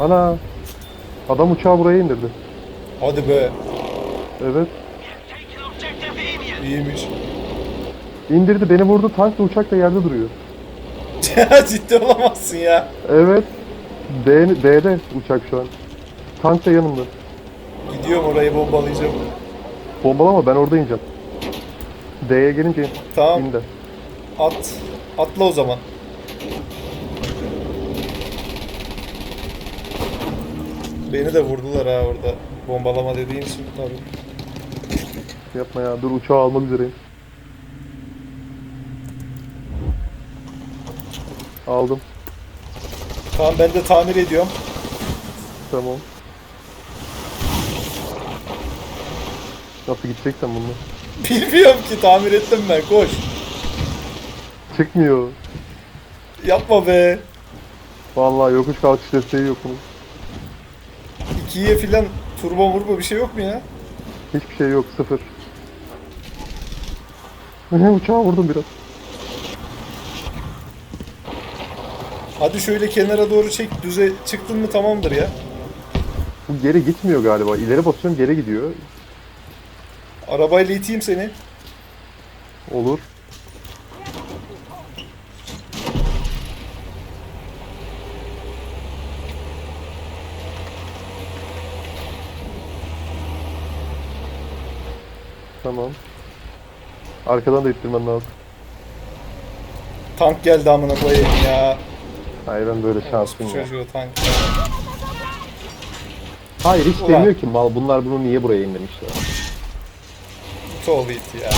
Ana. Adam uçağı buraya indirdi. Hadi be. Evet. İyiymiş. İndirdi beni vurdu tank da uçak da yerde duruyor. Ciddi olamazsın ya. Evet. D, D'de uçak şu an. Tank da yanımda. Gidiyorum orayı bombalayacağım. Bombalama ben orada ineceğim. D'ye gelince in. Tamam. in de. At. Atla o zaman. Beni de vurdular ha orada. Bombalama dediğin için tabii. Yapma ya dur uçağı almak üzereyim. Aldım. Tamam ben de tamir ediyorum. Tamam. Nasıl gideceksen bununla? Bilmiyorum ki tamir ettim ben koş. Çıkmıyor. Yapma be. Vallahi yokuş kalkış desteği yok bunun. İkiye filan turbo murbo bir şey yok mu ya? Hiçbir şey yok sıfır. Ne uçağı vurdum biraz. Hadi şöyle kenara doğru çek düze çıktın mı tamamdır ya. Bu geri gitmiyor galiba. İleri basıyorum geri gidiyor. Arabayla iteyim seni. Olur. Tamam. Arkadan da ittirmen lazım. Tank geldi amına koyayım ya. Hayır ben böyle şanslıyım ya. Çocuğu tank. Hayır hiç Ulan. demiyor ki mal bunlar bunu niye buraya indirmişler. Tol it ya.